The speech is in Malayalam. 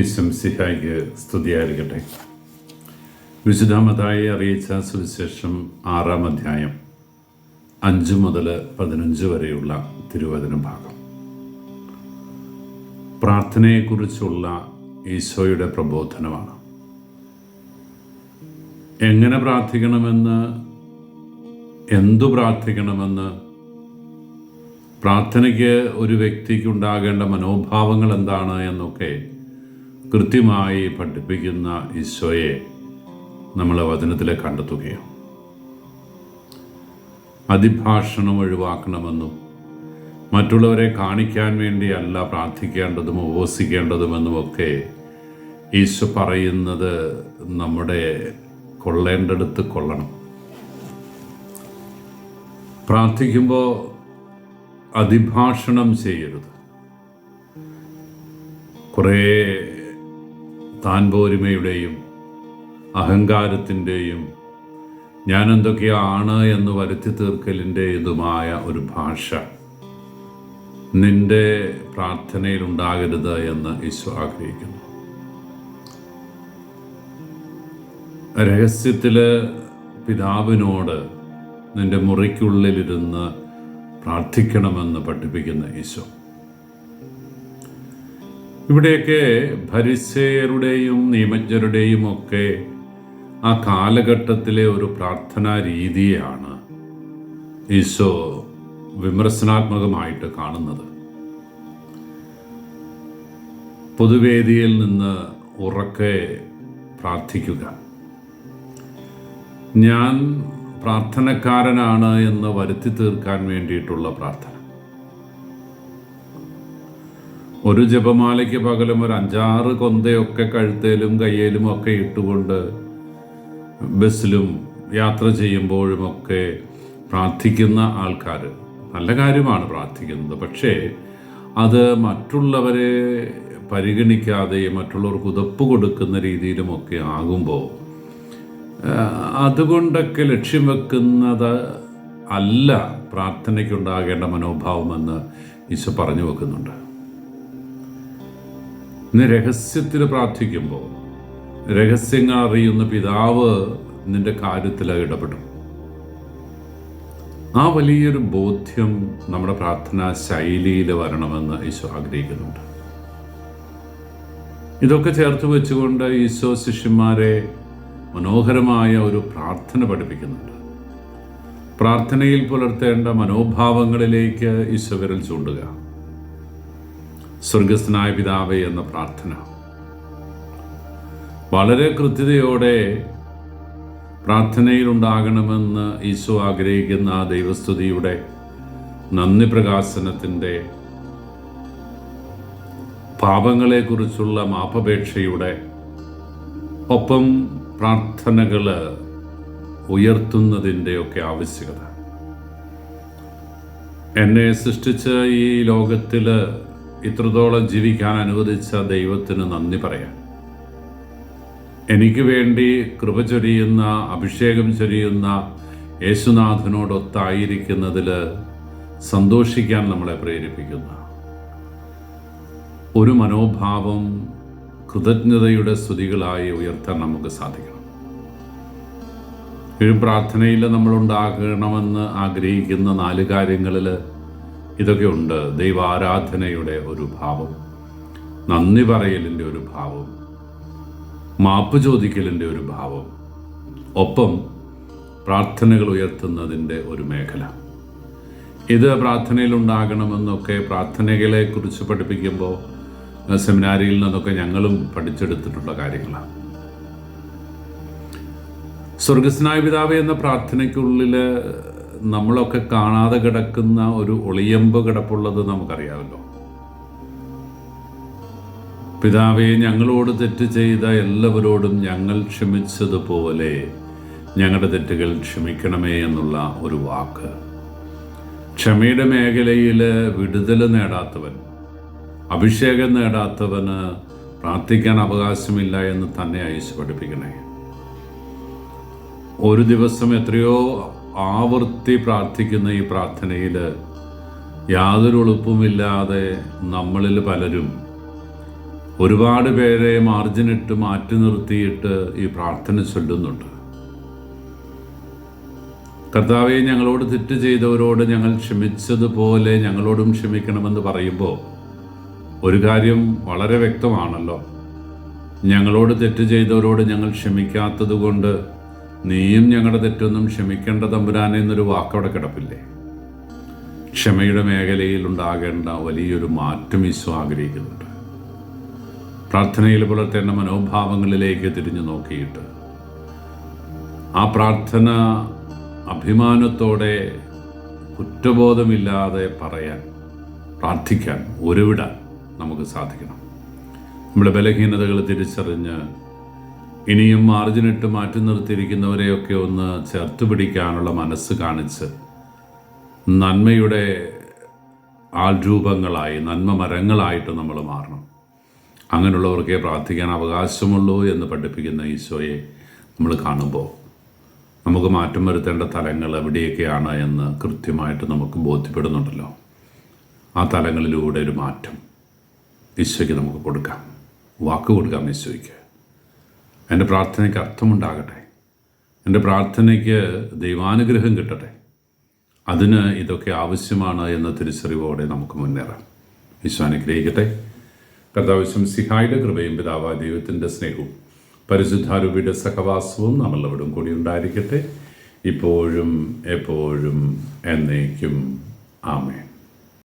ഈശംസിഹായിക്ക് സ്തുതിയായിരിക്കട്ടെ. വിശുദ്ധമതായി അറിയിച്ച സുവിശേഷം ആറാം അധ്യായം അഞ്ച് മുതൽ പതിനഞ്ച് വരെയുള്ള തിരുവചന ഭാഗം. പ്രാർത്ഥനയെക്കുറിച്ചുള്ള ഈശോയുടെ പ്രബോധനമാണ്. എങ്ങനെ പ്രാർത്ഥിക്കണമെന്ന് എന്തു പ്രാർത്ഥിക്കണമെന്ന് പ്രാർത്ഥനയ്ക്ക് ഒരു വ്യക്തിക്കുണ്ടാകേണ്ട മനോഭാവങ്ങൾ എന്താണ് എന്നൊക്കെ കൃത്യമായി പഠിപ്പിക്കുന്ന ഈശോയെ നമ്മൾ വചനത്തിൽ കണ്ടെത്തുകയാണ്. അതിഭാഷണം ഒഴിവാക്കണമെന്നും മറ്റുള്ളവരെ കാണിക്കാൻ വേണ്ടിയല്ല പ്രാർത്ഥിക്കേണ്ടതും ഉപവസിക്കേണ്ടതുമെന്നുമൊക്കെ ഈശോ പറയുന്നത് നമ്മുടെ കൊള്ളേണ്ടടുത്ത് കൊള്ളണം. പ്രാർത്ഥിക്കുമ്പോൾ അതിഭാഷണം ചെയ്യരുത്. കുറേ താൻ പോരുമയുടെയും അഹങ്കാരത്തിന്റെയും ഞാൻ എന്തൊക്കെയാണ് എന്ന് വരുത്തി തീർക്കലിന്റെതുമായ ഒരു ഭാഷ നിന്റെ പ്രാർത്ഥനയിൽ ഉണ്ടാകരുത് എന്ന് ഈശോ ആഗ്രഹിക്കുന്നു. രഹസ്യത്തിൽ പിതാവിനോട് നിന്റെ മുറിക്കുള്ളിലിരുന്ന് പ്രാർത്ഥിക്കണമെന്ന് പഠിപ്പിക്കുന്ന ഈശോ ഇവിടെയൊക്കെ ഭരിസേയരുടെയും നിയമജ്ഞരുടെയും ഒക്കെ ആ കാലഘട്ടത്തിലെ ഒരു പ്രാർത്ഥനാ രീതിയാണ് ഈശോ വിമർശനാത്മകമായിട്ട് കാണുന്നത്. പൊതുവേദിയിൽ നിന്ന് ഉറക്കെ പ്രാർത്ഥിക്കുക. ഞാൻ പ്രാർത്ഥനക്കാരനാണ് എന്ന് വരുത്തി തീർക്കാൻ വേണ്ടിയിട്ടുള്ള പ്രാർത്ഥന. ഒരു ജപമാലയ്ക്ക് പകലും ഒരു അഞ്ചാറ് കൊന്തയൊക്കെ കഴുത്തേലും കയ്യേലും ഒക്കെ ഇട്ടുകൊണ്ട് ബസ്സിലും യാത്ര ചെയ്യുമ്പോഴുമൊക്കെ പ്രാർത്ഥിക്കുന്ന ആൾക്കാർ നല്ല കാര്യമാണ് പ്രാർത്ഥിക്കുന്നത്. പക്ഷേ അത് മറ്റുള്ളവരെ പരിഗണിക്കാതെയും മറ്റുള്ളവർക്ക് ഉതപ്പ് കൊടുക്കുന്ന രീതിയിലുമൊക്കെ ആകുമ്പോൾ അതുകൊണ്ടൊക്കെ ലക്ഷ്യം വെക്കുന്നത് അല്ല പ്രാർത്ഥനയ്ക്കുണ്ടാകേണ്ട മനോഭാവമെന്ന് ഈശോ പറഞ്ഞു വെക്കുന്നുണ്ട്. ഇന്ന് രഹസ്യത്തിൽ പ്രാർത്ഥിക്കുമ്പോൾ രഹസ്യങ്ങൾ അറിയുന്ന പിതാവ് നിന്റെ കാര്യത്തിൽ ഇടപെടും. ആ വലിയൊരു ബോധ്യം നമ്മുടെ പ്രാർത്ഥനാ ശൈലിയിൽ വരണമെന്ന് ഈശോ ആഗ്രഹിക്കുന്നുണ്ട്. ഇതൊക്കെ ചേർത്ത് വെച്ചുകൊണ്ട് ഈശോ ശിഷ്യന്മാരെ മനോഹരമായ ഒരു പ്രാർത്ഥന പഠിപ്പിക്കുന്നുണ്ട്. പ്രാർത്ഥനയിൽ പുലർത്തേണ്ട മനോഭാവങ്ങളിലേക്ക് ഈശോ വിരൽ ചൂണ്ടുക. സ്വർഗസ്ഥനായ പിതാവേ എന്ന പ്രാർത്ഥന. വളരെ കൃത്യതയോടെ പ്രാർത്ഥനയിലുണ്ടാകണമെന്ന് ഈശോ ആഗ്രഹിക്കുന്ന ആ ദൈവസ്തുതിയുടെ നന്ദി പ്രകാശനത്തിന്റെ പാപങ്ങളെക്കുറിച്ചുള്ള മാപ്പപേക്ഷയുടെ ഒപ്പം പ്രാർത്ഥനകൾ ഉയർത്തുന്നതിന്റെയൊക്കെ ആവശ്യകത. എന്നെ സൃഷ്ടിച്ച ഈ ലോകത്തിൽ ഇത്രത്തോളം ജീവിക്കാൻ അനുവദിച്ച ദൈവത്തിന് നന്ദി പറയാം എനിക്ക് വേണ്ടി കൃപ ചൊരിയുന്ന അഭിഷേകം ചൊരിയുന്ന യേശുനാഥനോടൊത്തായിരിക്കുന്നതിൽ സന്തോഷിക്കാൻ നമ്മളെ പ്രേരിപ്പിക്കുന്ന ഒരു മനോഭാവം കൃതജ്ഞതയുടെ സ്തുതികളായി ഉയർത്താൻ നമുക്ക് സാധിക്കണം. ഒരു പ്രാർത്ഥനയിൽ നമ്മളുണ്ടാകണമെന്ന് ആഗ്രഹിക്കുന്ന നാല് കാര്യങ്ങളിൽ ഇതൊക്കെ ഉണ്ട് ദൈവാരാധനയുടെ ഒരു ഭാവം. നന്ദി പറയലിന്റെ ഒരു ഭാവം. മാപ്പ് ചോദിക്കലിന്റെ ഒരു ഭാവം. ഒപ്പം പ്രാർത്ഥനകൾ ഉയർത്തുന്നതിന്റെ ഒരു മേഖല. ഇത് പ്രാർത്ഥനയിൽ ഉണ്ടാകണമെന്നൊക്കെ പ്രാർത്ഥനകളെക്കുറിച്ച് പഠിപ്പിക്കുമ്പോൾ സെമിനാരിയിൽ നിന്നൊക്കെ ഞങ്ങളും പഠിച്ചെടുത്തിട്ടുള്ള കാര്യങ്ങളാണ്. സ്വർഗസ്നായ പിതാവ് എന്ന പ്രാർത്ഥനയ്ക്കുള്ളിൽ നമ്മളൊക്കെ കാണാതെ കിടക്കുന്ന ഒരു ഒളിയമ്പ് കിടപ്പുള്ളത് നമുക്കറിയാമല്ലോ. പിതാവെ ഞങ്ങളോട് തെറ്റ് ചെയ്ത എല്ലാവരോടും ഞങ്ങൾ ക്ഷമിച്ചതുപോലെ ഞങ്ങളുടെ തെറ്റുകൾ ക്ഷമിക്കണമേ എന്നുള്ള ഒരു വാക്ക്. ക്ഷമയുടെ മേഖലയിൽ വിടുതൽ നേടാത്തവൻ അഭിഷേകം നേടാത്തവന് പ്രാർത്ഥിക്കാൻ അവകാശമില്ല എന്ന് തന്നെ അയച്ചു പഠിപ്പിക്കണേ. ഒരു ദിവസം എത്രയോ ആവർത്തി പ്രാർത്ഥിക്കുന്ന ഈ പ്രാർത്ഥനയിൽ യാതൊരു എളുപ്പമില്ലാതെ നമ്മളിൽ പലരും ഒരുപാട് പേരെ മാർജിനിട്ട് മാറ്റി നിർത്തിയിട്ട് ഈ പ്രാർത്ഥന ചൊല്ലുന്നുണ്ട്. കർത്താവെ ഞങ്ങളോട് തെറ്റ് ചെയ്തവരോട് ഞങ്ങൾ ക്ഷമിച്ചതുപോലെ ഞങ്ങളോടും ക്ഷമിക്കണമെന്ന് പറയുമ്പോൾ ഒരു കാര്യം വളരെ വ്യക്തമാണല്ലോ. ഞങ്ങളോട് തെറ്റ് ചെയ്തവരോട് ഞങ്ങൾ ക്ഷമിക്കാത്തത് കൊണ്ട് നീയും ഞങ്ങളുടെ തെറ്റൊന്നും ക്ഷമിക്കേണ്ട തമ്പുരാനെ എന്നൊരു വാക്കവിടെ കിടപ്പില്ലേ? ക്ഷമയുടെ മേഖലയിൽ ഉണ്ടാകേണ്ട വലിയൊരു മാറ്റം ഈശോ ആഗ്രഹിക്കുന്നുണ്ട്. പ്രാർത്ഥനയിൽ പുലർത്തേണ്ട മനോഭാവങ്ങളിലേക്ക് തിരിഞ്ഞു നോക്കിയിട്ട് ആ പ്രാർത്ഥന അഭിമാനത്തോടെ കുറ്റബോധമില്ലാതെ പറയാൻ പ്രാർത്ഥിക്കാൻ ഒരുവിടാൻ നമുക്ക് സാധിക്കണം. നമ്മുടെ ബലഹീനതകൾ തിരിച്ചറിഞ്ഞ് ഇനിയും മാർജിനിട്ട് മാറ്റി നിർത്തിയിരിക്കുന്നവരെയൊക്കെ ഒന്ന് ചേർത്ത് പിടിക്കാനുള്ള മനസ്സ് കാണിച്ച് നന്മയുടെ ആൾരൂപങ്ങളായി നന്മ മരങ്ങളായിട്ട് നമ്മൾ മാറണം. അങ്ങനെയുള്ളവർക്കേ പ്രാർത്ഥിക്കാൻ അവകാശമുള്ളൂ എന്ന് പഠിപ്പിക്കുന്ന ഈശോയെ നമ്മൾ കാണുമ്പോൾ നമുക്ക് മാറ്റം വരുത്തേണ്ട തലങ്ങൾ എവിടെയൊക്കെയാണ് എന്ന് കൃത്യമായിട്ട് നമുക്ക് ബോധ്യപ്പെടുന്നുണ്ടല്ലോ. ആ തലങ്ങളിലൂടെ ഒരു മാറ്റം ഈശോയ്ക്ക് നമുക്ക് കൊടുക്കാം. വാക്ക് കൊടുക്കാം ഈശോയ്ക്ക്. എന്റെ പ്രാർത്ഥനയ്ക്ക് അർത്ഥമുണ്ടാകട്ടെ. എന്റെ പ്രാർത്ഥനയ്ക്ക് ദൈവാനുഗ്രഹം കിട്ടട്ടെ. അതിന് ഇതൊക്കെ ആവശ്യമാണ് എന്ന തിരിച്ചറിവോടെ നമുക്ക് മുന്നേറാം. ഈശോ അനുഗ്രഹിക്കട്ടെ. കർത്താവശ്യം സിഹായുടെ കൃപയും പിതാവ ദൈവത്തിന്റെ സ്നേഹവും പരിശുദ്ധാരൂപിയുടെ സഹവാസവും നമ്മളവിടും കൂടി ഉണ്ടായിരിക്കട്ടെ. ഇപ്പോഴും എപ്പോഴും എന്നേക്കും. ആമേൻ.